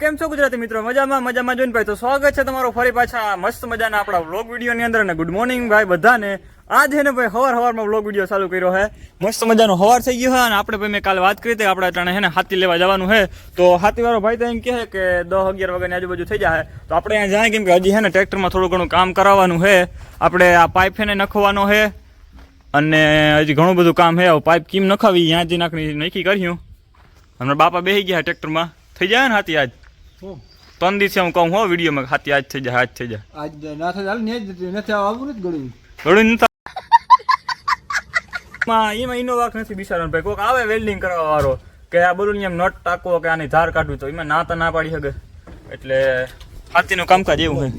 કેમ છો ગુજરાતી મિત્રો? મજામાં મજામાં જોઈને ભાઈ તો સ્વાગત છે તમારો ફરી પાછા મસ્ત મજાના આપણા વ્લોગ વીડિયો ની અંદર. અને ગુડ મોર્નિંગ ભાઈ બધાને. આજ હે ને ભાઈ હવાર હવારમાં વ્લોગ વીડિયો ચાલુ કર્યો છે મસ્ત મજાનો હવાર થઈ ગયો હોય અને આપણે ભાઈ મેં કાલે વાત કરી હતી આપણે અટાણે હે ને હાથી લેવા જવાનું છે તો હાથી વાળો ભાઈ તો એમ કહે કે દસ અગિયાર વાગ્યાની આજુબાજુ થઈ જાય તો આપણે અહીંયા જાય કેમ કે હજી હે ને ટ્રેક્ટરમાં થોડું ઘણું કામ કરાવવાનું છે આપણે આ પાઇપ હે ને નખવાનો છે અને હજી ઘણું બધું કામ છે પાઇપ કેમ નખાવી? ત્યાં જ નાખી નાખી કર્યું. હમણાં બાપા બેસી ગયા ટ્રેક્ટરમાં. થઈ જાય ને હાથી આજ? ત્રણ દિવસે હું કહું હો વિડીયોમાં હાથી આજ થઈ જાય આજ થઈ જાય. આજ ના થાય ને નથી આવવું નથી ગળ્યું. ગળું નથી. માં એમાં એનો વાક નથી બિચારાનો ભાઈ કોઈક આવે વેલ્ડિંગ કરવા વાળો કે આ બોલું એમ નટ ટાકો કે આની ધાર કાઢવી તો એમાં ના તો ના પાડી શકે. એટલે હાથીનું કામકાજ એવું હોય.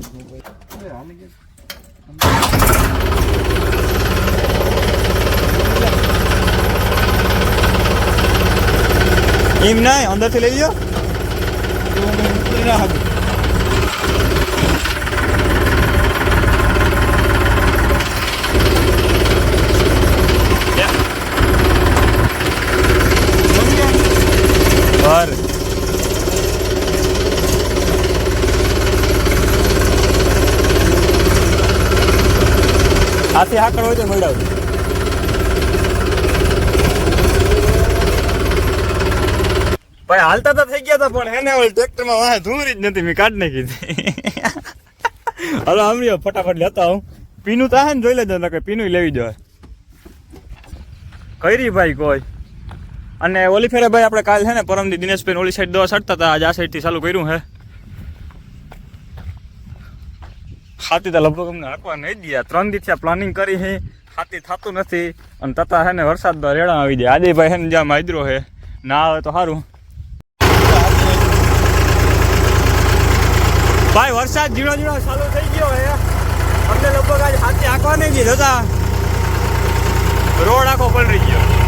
એમ ના અંદરથી લઈ લ્યો. ના શકું. બર હાથી હાકડ હોય તો મળાવ ભાઈ હાલતા તો થઈ ગયા હતા, પણ હેને ઓલ ટ્રેક્ટરમાં વાહ ધૂરી જ નથી, મેં કાઢ નાખી હતી. હલો હમણાં ફટાફટ લેતા હું પીનું તો હે ને, જોઈ લેજો કે પીનું લેવી જોઈએ કરી ભાઈ કોઈ? અને ઓલી ફેરે ભાઈ આપણે કાલ છે ને, પરમદી દિનેશભાઈ ઓલી સાઈડ દવા સડતા હતા, આજે આ સાઈડથી ચાલુ કર્યું હે. હાથી તો લગભગ અમને હાંકવા નહીં ગયા ત્રણ દિવસ પ્લાનિંગ કરી છે હાથી થતું નથી. અને તતા હે ને વરસાદ રેડા આવી જાય. આજે ભાઈ હે ને, જ્યાં માજરો હે, ના આવે તો સારું ભાઈ, વરસાદ ઝીણો ઝીણો ચાલુ થઈ ગયો હે. અમને લગભગ આજ હાથી આંકવા નહીં ગઈ જતા રોડ આખો પલળી ગયો.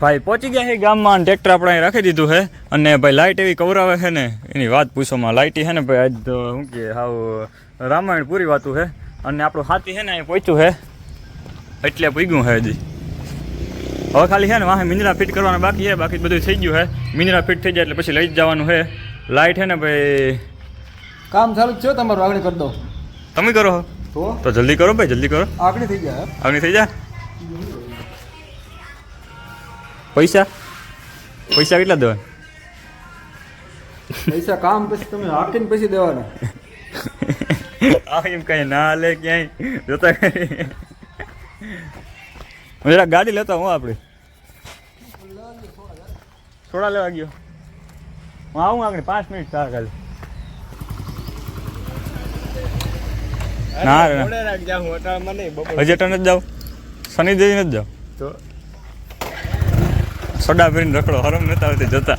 ભાઈ પહોંચી ગયા છે ગામમાં ટ્રેક્ટર આપણે અહીં રાખી દીધું છે. અને ભાઈ લાઇટ એવી કવરાવે છે ને એની વાત પૂછોમાં. લાઇટી છે ને ભાઈ આજ તો શું કે હાવ રામાયણ પૂરી વાતું છે. અને આપણું હાથી છે ને અહીં પહોંચ્યું છે. એટલે પૂગ્યું છે હજી. હવે ખાલી છે ને વાહે મિંદરા ફિટ કરવાના બાકી છે. બાકી બધું થઈ ગયું છે. મિંદરા ફિટ થઈ જાય એટલે પછી લઈ જવાનું છે. લાઇટ છે ને ભાઈ કામ ચાલુ છે તમારું. આગળ કરી દો. તમે કરો તો જલ્દી કરો ભાઈ જલ્દી કરો. આગળ થઈ જાય? આગળ થઈ જા. પૈસા? પૈસા કેટલા દેવા પૈસા કામ પછી તમે હાકીને પછી દેવાના. આ એમ કઈ ના લે ક્યાંય? જોતા કરી. હું જરા ગાડી લેતા હું આપણે થોડા લેવા ગયો. હું આવું આગળ પાંચ મિનિટ થાય કાલે ના. હજી ટન નથી જાઉં. શનિ દેવી નથી જાવ તો સોડા ભરીને રખડો હરમ નતા આવતી જતા.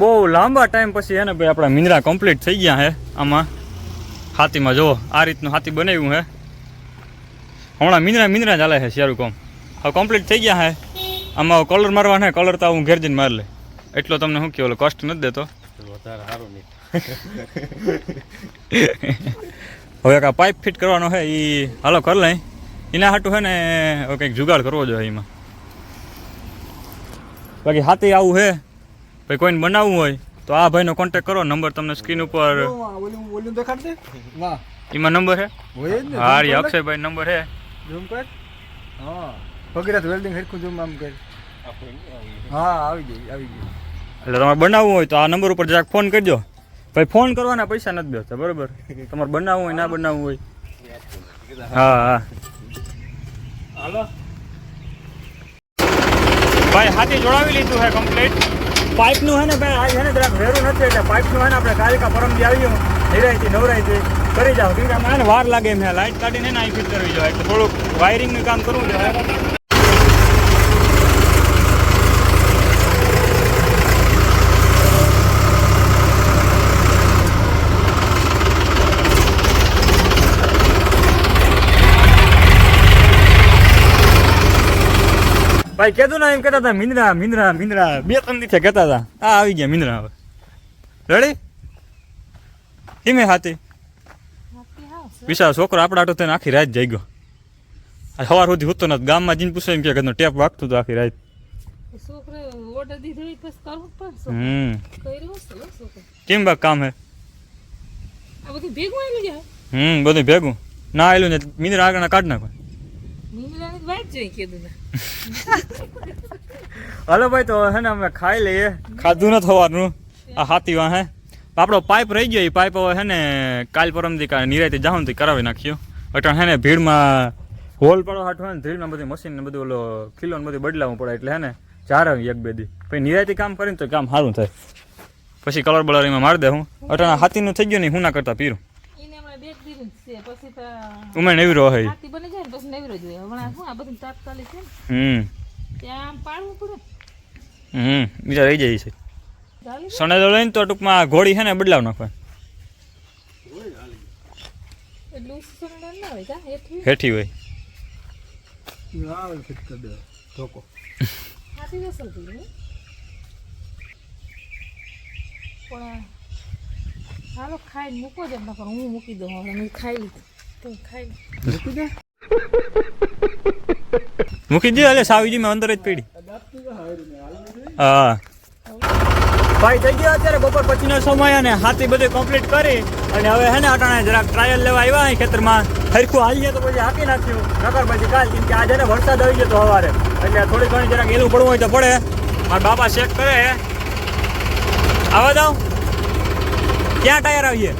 બહુ લાંબા ટાઈમ પછી એને ભાઈ આપણા મિંદરા કમ્પ્લીટ થઈ ગયા હે આમાં. હાથીમાં જો આ રીતનું હાથી બનાવ્યું હે. હમણાં મિંદરા મિંદરા ચાલે છે શિયાળું કોમ. હવે કમ્પ્લીટ થઈ ગયા હે. આમાં કલર મારવાના કલર તો હું ઘેર જઈને મારી લે એટલો તમને શું કહેવાય કષ્ટ નથી દેતો. હવે કા પાઇપ ફિટ કરવાનો છે એ હાલો કર લઈ એના હાટું છે ને કંઈક જુગાડ કરવો જોઈએ એમાં. બાકી હાથે આવું છે ભાઈ કોઈને બનાવવું હોય તો આ ભાઈનો કોન્ટેક કરો નંબર તમને સ્ક્રીન ઉપર એમાં નંબર છે હોય હા રે અક્ષયભાઈ નંબર છે ઝૂમ કર. હા. ભગીરથ વેલ્ડિંગ હરખું ઝૂમ આમ કર. હા આવી ગઈ આવી ગઈ. એટલે તમારે બનાવવું હોય તો આ નંબર ઉપર જરાક ફોન કરજો. ભાઈ ફોન કરવાના પૈસા નથી દેતા બરોબર? તમારે બનાવવું હોય ના બનાવવું હોય. હા હા. હાલો. ભાઈ હાથી જોડાવી લીધું છે કમ્પ્લીટ પાઇપનું હે ને ભાઈ આજ હે ને જરાક વેરું નથી એટલે પાઇપનું હે ને આપણે કાલિકા પરમથી આવ્યું નિરાયથી નવરાયથી કરી જાવ કેમ કે વાર લાગે એમ લાઇટ કાઢીને ને અહીં ફિટ કરવી જોઈએ એટલે થોડુંક વાયરિંગનું કામ કરવું જોઈએ. ભાઈ કેતું ને એમ કહેતા હતા મિંદરા મિંદરા મિંદરા. બે ત્રણ દિવસે કહેતા હતા. આ આવી ગયા મિંદરા હવે. રેડી હિમે હાથી. વિશાળ છોકરો આપણા આટો થઈને આખી રાત જઈ ગયો સવાર સુધી હોતો નથી ગામમાં જઈને પૂછે એમ કે ઘરનો ટેપ વાગતું હતું આખી રાત. કેમ બા કામ હે? આ બધું ભેગું હમ બધું ભેગું. ના આવેલું ને મિંદરા આગળ કાઢ નાખો નીંદડાની જ વાત જોઈ કીધું ને હાલો ભાઈ, તો હે ને અમે ખાઈ લઈએ. ખાધું નથી થવાનું આ હાથી વાં હે. આપણો પાઇપ રહી ગયો, એ પાઇપ હવે હે ને કાલ પરમથી નિરાયતે જાઉં ને કરાવી નાખ્યો. અટાણ હે ને ભીડમાં હોલ પડો હાટો હોય ને ધ્રીલમાં બધી મશીન ને બધું ઓલો ખીલો ને બધું બદલાવવું પડે એટલે હે ને ચાર એક બે દી. પછી નિરાયતે કામ કરીને તો કામ સારું થાય. પછી કલર બલર એમાં મારી દે હું. અટાણા હાથીનું થઈ ગયું નહીં હું ના કરતા પીરું. પછી તો ઉમેર એવી રહે હાથી બની જાય ને પછી નેવરો જોઈએ. હમણાં શું આ બધું તાત્કાલિક છે હમ. ત્યાં આમ પાડવું પડે. હમ. બીજા રહી જાય છે. ચાલી સણે તો લઈને તો ટૂંકમાં ઘોડી છે ને બદલાવ નાખવા એટલે ના હોય કા? હેઠી? હેઠી હોય. પણ આ- હાલો ખાઈ મૂકો જ નકર હું મૂકી દઉં હવે મેં ખાઈ લીધું. તું ખાઈ મૂકી દે? મૂકી દે એટલે સાવીજી મેં અંદર જ પડી. હા. ભાઈ થઈ ગયો અત્યારે બપોર પછીનો સમય અને હાથી બધું કમ્પ્લીટ કરી અને હવે હે ને અટાણે જરાક ટ્રાયલ લેવા આવ્યા અહીં ખેતરમાં. હરખું હાલીએ તો પછી હાકી નાખ્યું. નકર પછી કાલ કેમ કે આજે ને વરસાદ આવી ગયો તો સવારે. એટલે થોડી ઘણી જરાક એલું પડવું હોય તો પડે. મારા બાપા ચેક કરે. આવા દઉં ક્યાં ટાયર આવીએ?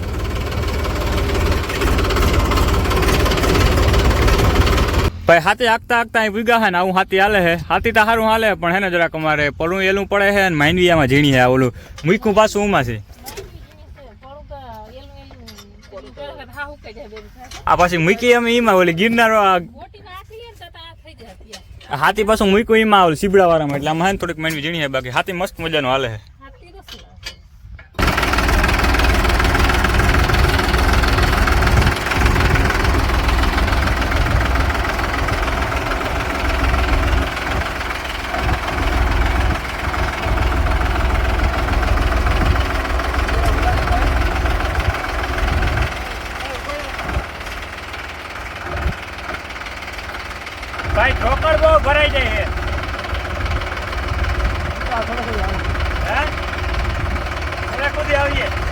ભાઈ, હાથી હાકતા હાકતા અહીં ભૂગા હે ને આવું હાથી હાલે હે. હાથી તો સારું હાલે, પણ હે ને જરાક અમારે પડું એલું પડે છે ને માંડવીયામાં ઝીણી આ ઓલું. મૂકું પાછું ઉમાં છે આ પાછી મૂકી અમે એમાં ઓલી ગિરનાર હાથી પાછું મૂક્યું એમાં ઓલું સીબડા વાળામાં એટલે આમાં હે ને થોડીક માંડવી ઝીણી છે બાકી હાથી મસ્ત મજાનું હાલે છે ભાઈ ઠોકર બહુ ભરાઈ જાય છે. હે? કુદી આવીએ?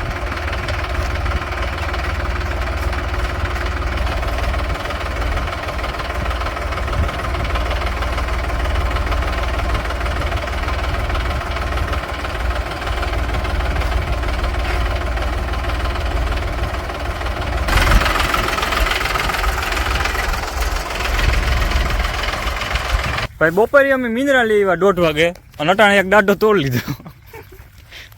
ભાઈ, બપોરે અમે મિનરલ લેવા દોઢ વાગે અને અટાણે એક દાઢો તોડ લીધો.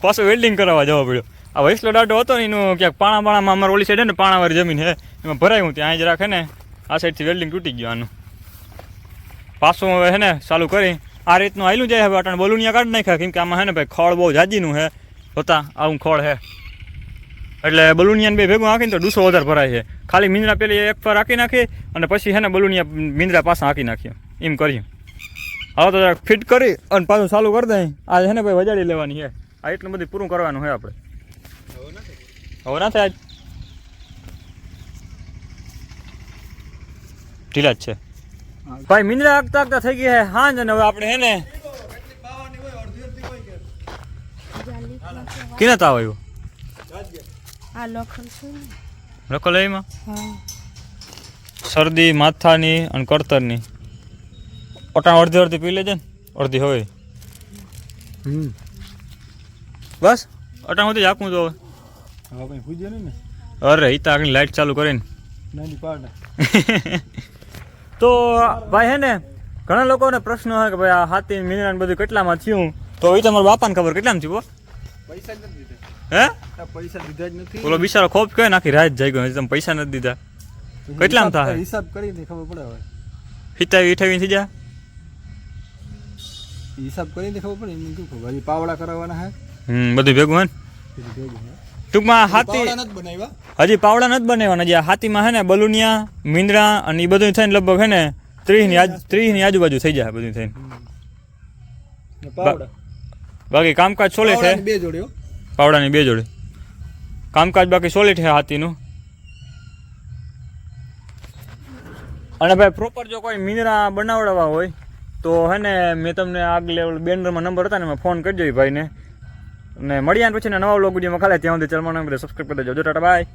પાછો વેલ્ડિંગ કરાવવા જવા પડ્યો. આ વૈસલો દાઢો હતો ને એનું ક્યાંક પાણા પાણામાં અમારે ઓલી સાઈડ ને પાણાવાળી જમીન હે, એમાં ભરાયું ત્યાં જ રાખે ને, આ સાઈડથી વેલ્ડિંગ તૂટી ગયું આનું. પાછું હવે હે ને ચાલુ કરી, આ રીતનું આયલું જાય હવે, અટાણે બલુનિયા કાઢી નાખ્યા, કેમ કે આમાં હે ને ભાઈ ખોળ બહુ જાજીનું હે, હોતા આવું ખોળ હે. એટલે બલુનિયાને બે ભેગું હાંકીને તો ડૂસો વધારે ભરાય છે. ખાલી મીંદરા પેલી એક પર હાંકી નાખી અને પછી હે ને બલુનિયા મીંદરા પાછા હાંકી નાખ્યો. એમ કર્યું. હવે તો જરાક ફિટ કરી અને પાછું ચાલુ કરી દઈ આ છે ને ભાઈ વજાડી લેવાની છે. આ એટલું બધું પૂરું કરવાનું છે આપણે. હવે ના થાય. આજ ઢીલા જ છે. ભાઈ મિંદરા આગતા આગતા થઈ ગઈ છે. હાંજ અને હવે આપણે હે ને કિને તાવ આવ્યો? આ લખન છે એમાં? શરદી માથાની અને કળતરની ઓટાણ અડધી અડધી પી લેજે ને. અડધી હોય. હમ. બસ અટાણ સુધી આપું તો હવે. કઈ પૂજ્યો નહીં ને? અરે એ તો આગળ લાઈટ ચાલુ કરીને. નાની પાડ તો ભાઈ હે ને ઘણા લોકોને પ્રશ્ન હોય કે ભાઈ આ હાથી મિનરલ ને બધું કેટલામાં થયું? તો એ તમારા બાપાને ખબર કેટલામાં થયું પૈસા નથી દીધા. હે? પૈસા દીધા જ નથી. ઓલો બિચારો નાખી રાત જઈ ગયો તમે પૈસા નથી દીધા. કેટલામાં થાય? હિસાબ કરીને ખબર પડે હવે. હિતાવી હિઠાવી થઈ જા હિસાબ કરીને ખબર પડે એમ શું ખબર? હજી પાવડા કરાવવાના હે. હમ બધું ભેગું હે ને. ટૂંકમાં હાથી હજી પાવડા નથી બનાવવાના જે આ હાથીમાં હે ને બલુનિયા મીંદરા અને એ બધું થઈને લગભગ હે ને ત્રીસની આજ ત્રીસની આજુબાજુ થઈ જાય બધું થઈને. બાકી કામકાજ સોલિડ છે? બે જોડી પાવડાની બે જોડે. કામકાજ બાકી સોલિડ છે હાથીનું. અને ભાઈ પ્રોપર જો કોઈ મિનરા બનાવડાવવા હોય તો હે ને મેં તમને આગલે બેનરમાં નંબર હતા ને મેં ફોન કરજો ભાઈને. અને મળ્યા ને પછી ને નવા વ્લોગ વિડીયોમાં. ખાલે ત્યાં સુધી ચલમાં મને સબસ્ક્રાઈબ કરી દેજો. ટાટા બાય